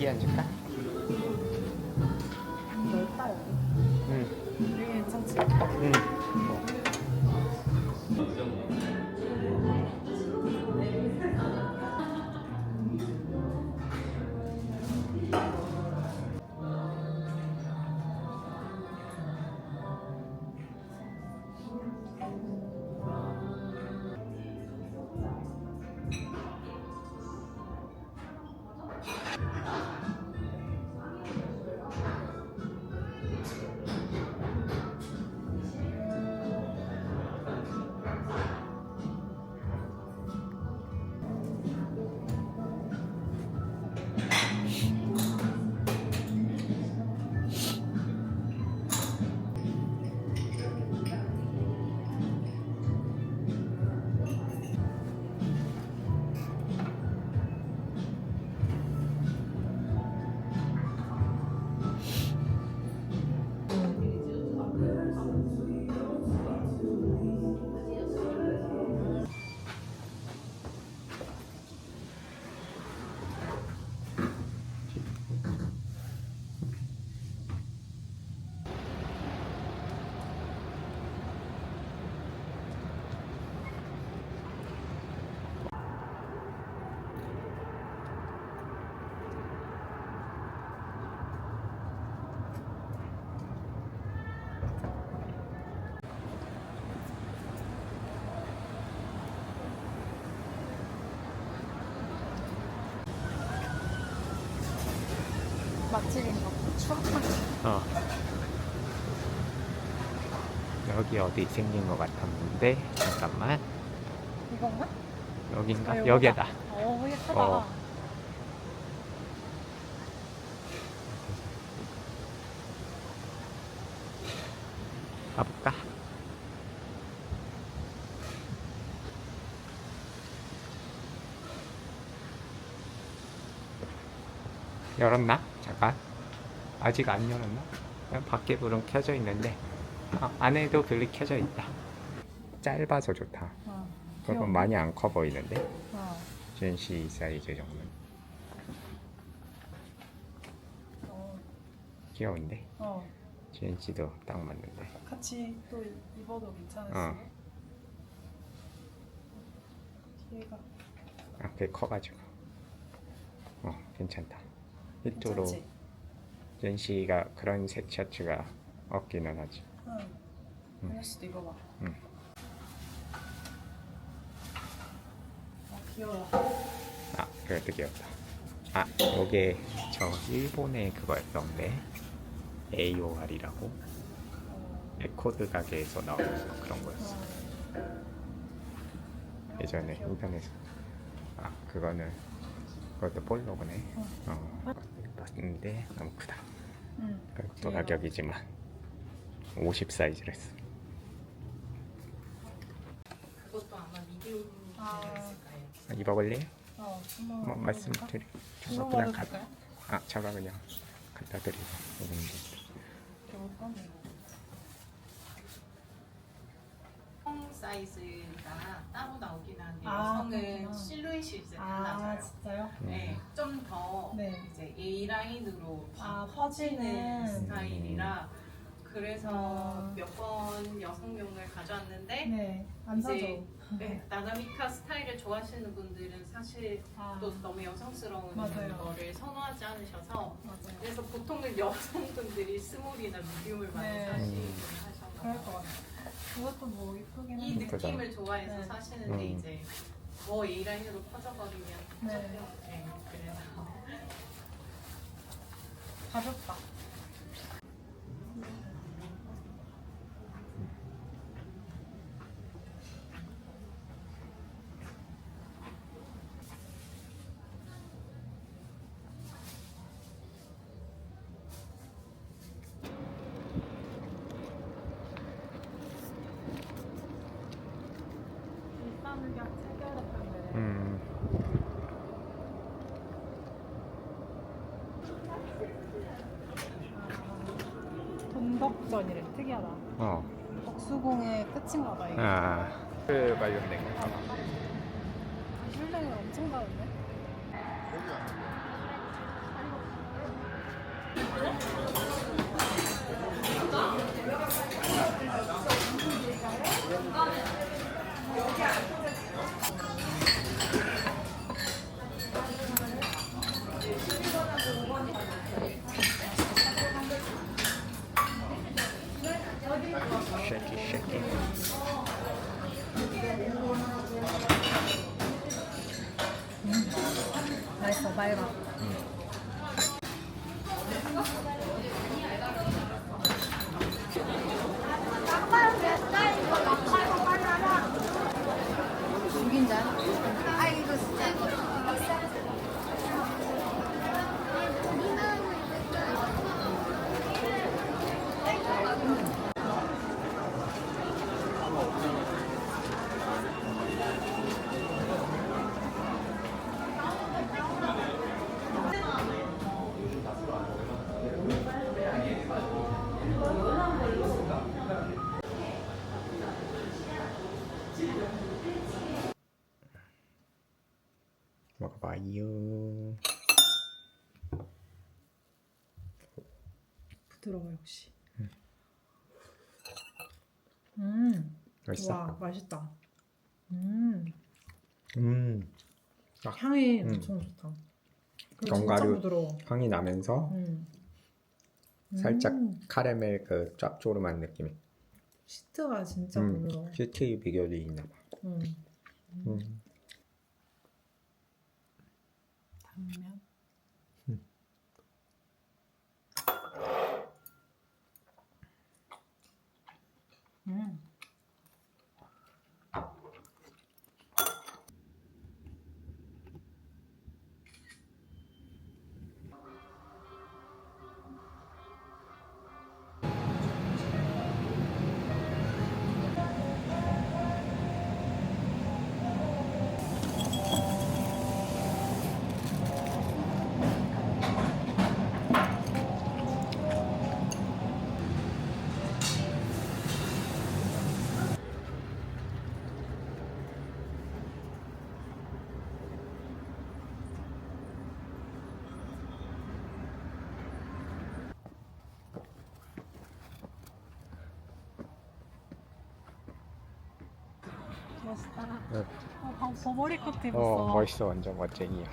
여기 앉을까? 여기 어디 생긴 것 같았는데 잠깐만 이건가? 여긴가? 아, 여기다. 여기다. 어 예쁘다. 어. 가볼까? 열었나? 잠깐. 아직 안 열었나? 밖에 불은 켜져 있는데 아, 안에도 불이 켜져 있다. 짧아서 좋다. 어. 귀여워. 많이 안 커 보이는데 어. 전시 사이즈 정도는 어. 귀여운데 어. 전시도 딱 맞는데 같이 또 입어도 괜찮을 어. 수. 뒤에가 앞에 커가지고 어 괜찮다 괜찮지? 전시가 그런 색 셔츠가 없기는 하지 응. 씨도 입어봐. 응. 아 귀여워. 아 그것도 귀엽다 아 요게 저 일본의 그거였던데 AOR이라고 어. 레코드 가게에서 나오는 그런 거였어 어. 예전에 귀여워. 인터넷 아 그거는 그것도 볼로그네 어. 어 봤는데 너무 크다 응. 그것도. 가격이지만 50 사이즈를 했어 그것도 아마 미디움 아. 있을 거예요. 아, 입어볼래? 어. 뭐? 말씀드리 저거 그냥 가? 아 저거 그냥 갖다 드리고 오는 게 사이즈가 따로 나오긴 한데 아, 성은 그렇구나. 실루엣이 이제 아 달라져요. 진짜요? 네, 좀 더 네. 이제 A 라인으로 아, 퍼지는 퍼지는. 스타일이라 그래서 아. 몇 번 여성용을 가져왔는데 네. 안 사죠. 이제 네, 나나미카 스타일을 좋아하시는 분들은 사실 아. 또 너무 여성스러운 맞아요. 거를 선호하지 않으셔서 맞아요. 그래서 보통은 여성분들이 스몰이나 미디움을 많이 네. 사시긴 음. 하셔서 그럴 것 같아요. 그것도 뭐 이쁘긴 이 한데. 예쁘다. 느낌을 좋아해서 네. 사시는데 음. 이제 더 A 라인으로 퍼져버리면 네. 네. 네, 그래서 가볍다. 일단은 그냥 체결했던데. 음 돈덕전이래 특이하다. 어. 덕수궁의 끝인가 봐 이게. 아, 그 관련된 거. 훌륭이 엄청 다른데? 먹어봐요 부드러워, 역시. 음. 맛있어? 와, 맛있다. 음. 음 향이 음. 엄청 좋다. 그리고 진짜 견과류. 부드러워. 향이 나면서 음. 살짝 음. 카라멜 그 짭조름한 느낌이 시트가 진짜 음, 부드러워. 시트의 비결이 있나 봐 음. 음. 당 면. 멋있다. 네. 어, 버- 버버리 코트 입었어. 어 멋있어 완전 멋쟁이야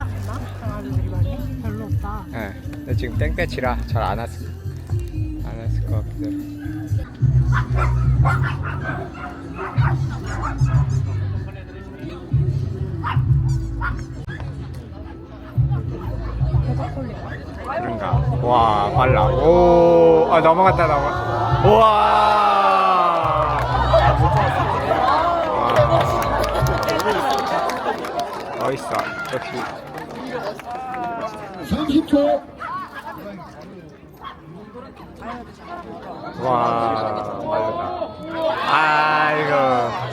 있나? 강아지들이 많이? 별로 없다. 예. 근데 지금 땡볕이라 잘 안 왔을 안 왔을 것 같기도 그런가? 와 빨라. 오 아 넘어갔다 넘어 우와. 와. 멋있어 역시. 30초 와 빠르다. 아이고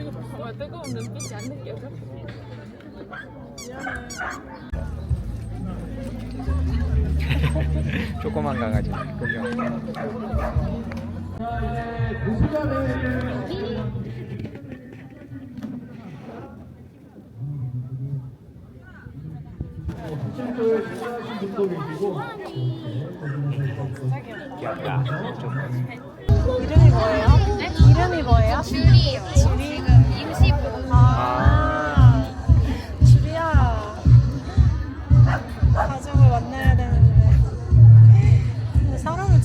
조그만 강아지 그죠? 귀엽다 이름이 뭐예요? 이름이 뭐예요? 줄이요. 지금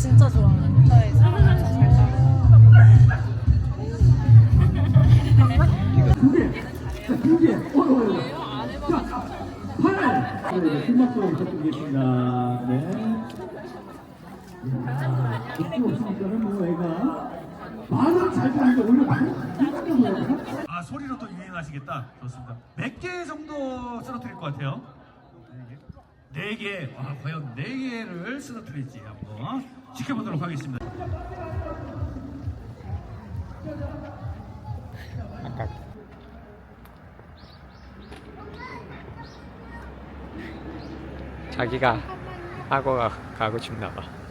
진짜 좋아해. 네, 잘. 네. 네. 뭐 애가 잘 듣는데 오히려 말을 안 듣는 아 소리로 또 유행하시겠다. 좋습니다. 몇 개 정도 쓰러뜨릴 것 같아요? 네 개. 와 과연 네 개를 쓰러뜨릴지 한번 지켜보도록 하겠습니다. 아까 자기가 하고 가, 가고 싶나 봐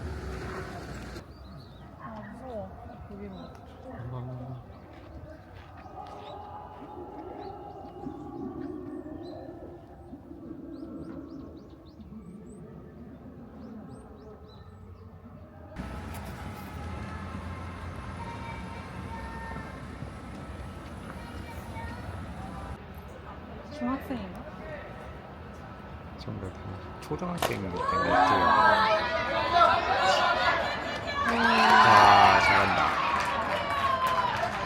중학생인가? 이 정도 다 초등학생이기 때문에 있지. 아 잘한다.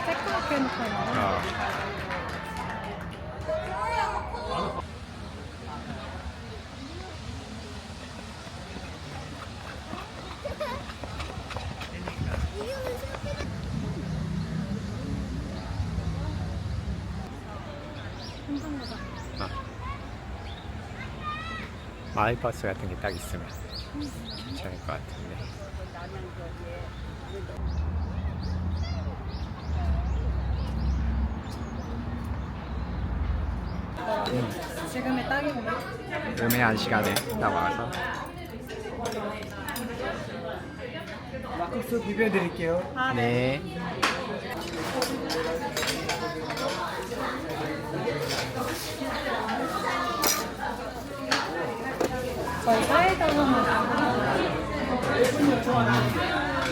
새까맣게 해놓고. 마을버스 같은 게 딱 있으면 괜찮을 것 같은데. 지금의 딱이구나. 애매한 시간에 딱 와서 소스 비벼드릴게요. 아, 네. 네. 사이다 하나만.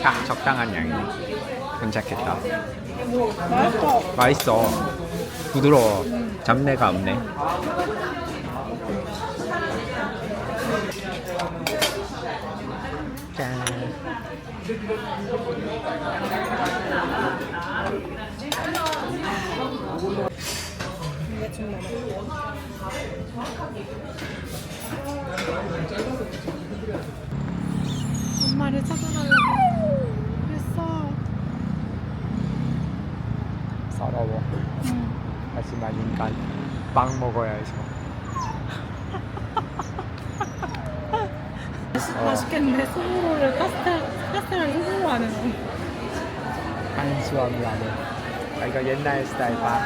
딱 적당한 양이네. 괜찮겠다. 맛있어. 맛있어. 부드러워. 잡내가 없네. 짠. 이게 좀. 엄마를 찾아가려고 그랬어. 서러워. 응. 하지만 인간 빵 먹어야 해서. 맛있, 맛있겠는데 소보로를 카스텔 카스텔을 소보로 하는 거. 한수함이 안에. 아, 이거 옛날 스타일 빵.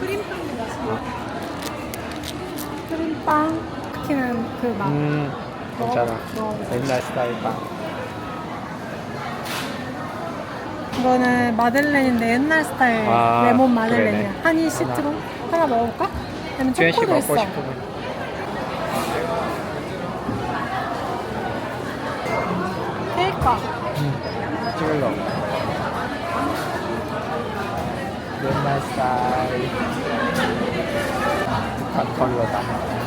크림빵이 맛있어. 크림빵 특히는 그 맛. 음, 괜찮아. 어, 어. 옛날 스타일 빵. 이거는 마들렌인데 옛날 스타일 아, 레몬 마들렌이야. 그러네. 하니 시트론 하나 먹을까? 아니면 주현 씨 초코도 먹고 있어. 싶으면. 케이크가 찍을러. 옛날 스타일. 북한 컬러다.